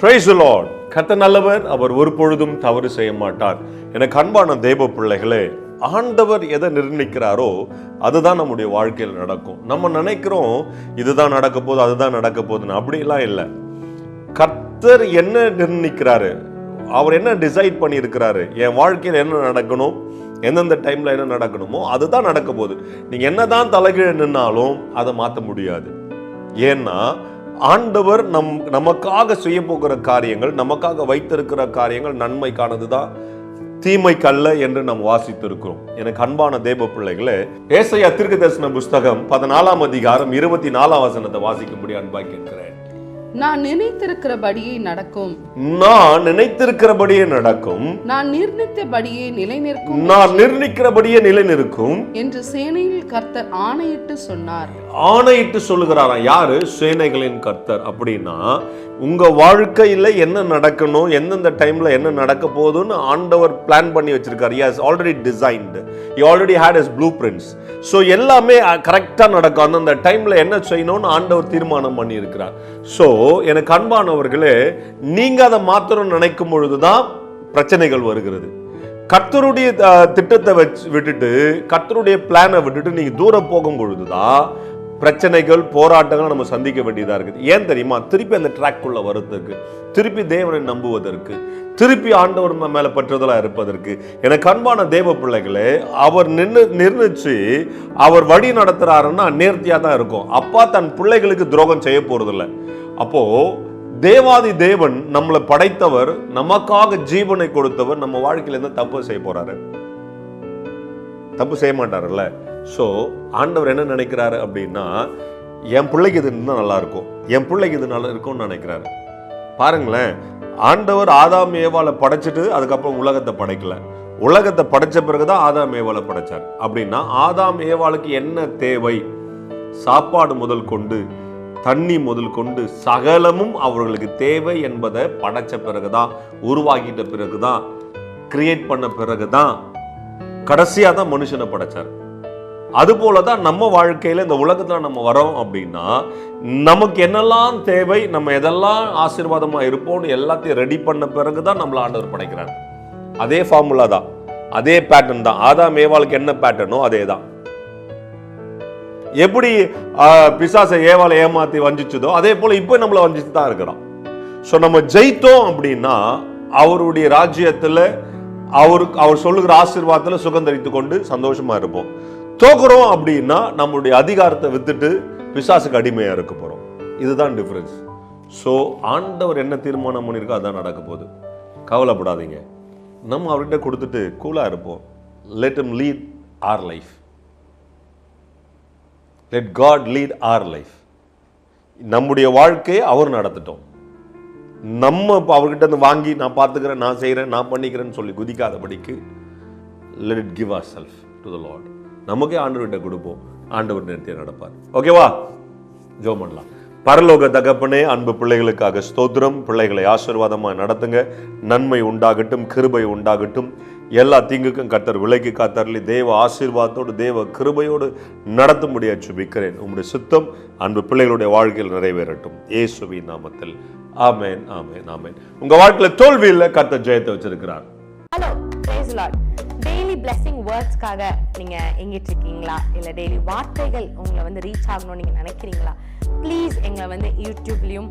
Praise கர்த்தர் நல்லவர் அவர் ஒரு பொழுதும் தவறு செய்ய மாட்டார். எனக்கு அன்பான தெய்வ பிள்ளைகளே ஆண்டவர் எதை நிர்ணயிக்கிறாரோ அதுதான் நம்முடைய வாழ்க்கையில் நடக்கும். நம்ம நினைக்கிறோம் இதுதான் நடக்க போகுது அதுதான் நடக்க போகுதுன்னு. அப்படிலாம் இல்லை. கர்த்தர் என்ன நிர்ணயிக்கிறாரு? அவர் என்ன டிசைட் பண்ணியிருக்கிறாரு? என் வாழ்க்கையில் என்ன நடக்கணும்? எந்தெந்த டைமில் என்ன நடக்கணுமோ அதுதான் நடக்க போகுது. நீங்க என்னதான் தலைகீழ நின்னாலும் அதை மாற்ற முடியாது. ஏன்னா ஆண்டவர் நம் நமக்காக செய்ய போகிற காரியங்கள் நமக்காக வைத்திருக்கிற காரியங்கள் நன்மைக்கானது தான் தீமைக்கல்ல என்று நாம் வாசித்திருக்கிறோம். எனக்கு அன்பான தேவ பிள்ளைகளே ஏசையா தீர்க்க தரிசன புஸ்தகம் பதினாலாம் அதிகாரம் இருபத்தி நாலாம் வசனத்தை வாசிக்கும்படி அன்பாய் கேட்கிறேன். நான் நினைத்திருக்கிறபடியே நடக்கும். நான் நினைத்திருக்கிறபடியே நடக்கும். நான் நிர்ணயித்தபடியே நிலை நிற்கும் நான் நிர்ணயிக்கிறபடியே நிலை நிற்கும் என்று சேனையில் கர்த்தர் ஆணையிட்டு சொன்னார். ஆணையிட்டு சொல்லுகிறாராம். யாரு? சேனைகளின் கர்த்தர். அப்படின்னா உங்க வாழ்க்கையில என்ன நடக்கணும் எந்தெந்த டைம்ல என்ன நடக்க போகுதுன்னு ஆண்டவர் பிளான் பண்ணி வச்சிருக்காரு. As already designed you already had is blueprints so எல்லாமே கரெக்டாக நடக்கும். அந்தந்த டைம்ல என்ன செய்யணும்னு ஆண்டவர் தீர்மானம் பண்ணி இருக்கிறார் ஸோ எனக்கு அன்பானவர்களே நீங்கள் அதை மாத்திரம் நினைக்கும் பொழுது தான் பிரச்சனைகள் வருகிறது. கர்த்தருடைய திட்டத்தை வச்சு விட்டுட்டு கர்த்தருடைய பிளானை விட்டுட்டு நீங்கள் தூரம் போகும் பொழுதுதான் பிரச்சனைகள் போராட்டங்கள் நம்ம சந்திக்க வேண்டியதாக இருக்குது. ஏன் தெரியுமா? திருப்பி அந்த ட்ராக்குள்ளே வர்றதுக்கு திருப்பி தேவனை நம்புவதற்கு திருப்பி ஆண்டவர் மேலே பற்றுதலாக இருப்பதற்கு எனக்கு அன்பான தேவ பிள்ளைகளே அவர் நின்று நிர்ணயிச்சு அவர் வழி நடத்துறாருன்னா நேர்த்தியாக தான் இருக்கும். அப்பா தன் பிள்ளைகளுக்கு துரோகம் செய்ய போகிறதில்ல அப்போ தேவாதி தேவன் நம்மளை படைத்தவர் நமக்காக ஜீவனை கொடுத்தவர் நம்ம வாழ்க்கையில இருந்து தப்பு செய்ய போறாரு. தப்பு செய்ய மாட்டாருல்ல? ஸோ ஆண்டவர் என்ன நினைக்கிறாரு அப்படின்னா என் பிள்ளைக்கு இது இருந்தால் நல்லா இருக்கும். என் பிள்ளைக்கு இது நல்லா இருக்கும்னு நினைக்கிறாரு. பாருங்களேன் ஆண்டவர் ஆதாம் ஏவாலை படைச்சிட்டு அதுக்கப்புறம் உலகத்தை படைக்கல. உலகத்தை படைச்ச பிறகுதான் ஆதாம் ஏவாலை படைச்சார். அப்படின்னா ஆதாம் ஏவாளுக்கு என்ன தேவை? சாப்பாடு முதல் கொண்டு தண்ணி முதல் கொண்டு சகலமும் அவர்களுக்கு தேவை என்பதை படைச்ச பிறகுதான் உருவாக்கிட்ட பிறகுதான் கிரியேட் பண்ண பிறகுதான் கடைசியாக தான் மனுஷனை படைச்சார். அதுபோல தான் நம்ம வாழ்க்கையில் இந்த உலகத்தில் நம்ம வரோம் அப்படின்னா நமக்கு என்னெல்லாம் தேவை நம்ம எதெல்லாம் ஆசீர்வாதமாக இருப்போம்னு எல்லாத்தையும் ரெடி பண்ண பிறகு தான் நம்மளை ஆண்டவர் படைக்கிறார். அதே ஃபார்முலா தான் அதே பேட்டர்ன் தான். ஆதாம் ஏவாளுக்கு என்ன பேட்டர்னோ அதே தான் எப்படி பிசாசை ஏவாளை ஏமாத்தி வஞ்சிச்சதோ அதே போல இப்போ நம்மளை வஞ்சிச்சு தான் இருக்கிறோம் ஸோ நம்ம ஜெயித்தோம் அப்படின்னா அவருடைய ராஜ்யத்தில் அவருக்கு அவர் சொல்லுகிற ஆசீர்வாதத்தில் சுகந்தரித்து கொண்டு சந்தோஷமா இருப்போம். தோக்குறோம் அப்படின்னா நம்மளுடைய அதிகாரத்தை வித்துட்டு பிசாசுக்கு அடிமையாக இருக்க போகிறோம் இதுதான் டிஃப்ரென்ஸ் ஸோ ஆண்டவர் என்ன தீர்மானம் பண்ணியிருக்கோ அதான் நடக்க போகுது. கவலைப்படாதீங்க. நம்ம அவர்கிட்ட கொடுத்துட்டு கூலாக இருப்போம். Let him lead our life let God lead our life நம்முடைய வாழ்க்கையை அவர் நடத்திட்டோம். நம்ம இப்போ அவர்கிட்ட இருந்து வாங்கி நான் பார்த்துக்கிறேன் நான் செய்கிறேன் நான் பண்ணிக்கிறேன்னு சொல்லி குதிக்காதபடிக்கு let it give our self to the Lord நமக்கே ஆண்டவர்கிட்ட கொடுப்போம். ஆண்டவர் நிறுத்திய நடப்பார். ஓகேவா ஜோ பண்ணலாம். பரலோக தகப்பனே அன்பு பிள்ளைகளுக்காக ஸ்தோத்திரம். பிள்ளைகளை ஆசீர்வாதமாக நடத்துங்க. நன்மை உண்டாகட்டும் கிருபை உண்டாகட்டும். எல்லா தீங்குக்கும் கத்தர் விலைக்கு காத்தரலி தேவ ஆசீர்வாதத்தோடு தேவ கிருபையோடு நடத்தும்படியா சுபிக்கிறேன் உங்களுடைய சுத்தம் அன்பு பிள்ளைகளுடைய வாழ்க்கையில் நிறைவேறட்டும். ஏசுவி நாமத்தில். ஆமேன் ஆமேன் ஆமேன். உங்க வாழ்க்கையில தோல்வி இல்லை ஜெயத்தை வச்சிருக்கிறார். ஹலோ டெய்லி பிளெஸிங் வேர்ட்ஸ்க்காக நீங்க எங்கிட்டு இருக்கீங்களா? இல்ல டெய்லி வார்த்தைகள் உங்களை வந்து ரீச் ஆகணும்னு நீங்க நினைக்கிறீங்களா? ப்ளீஸ் எங்களை வந்து யூடியூப்லயும்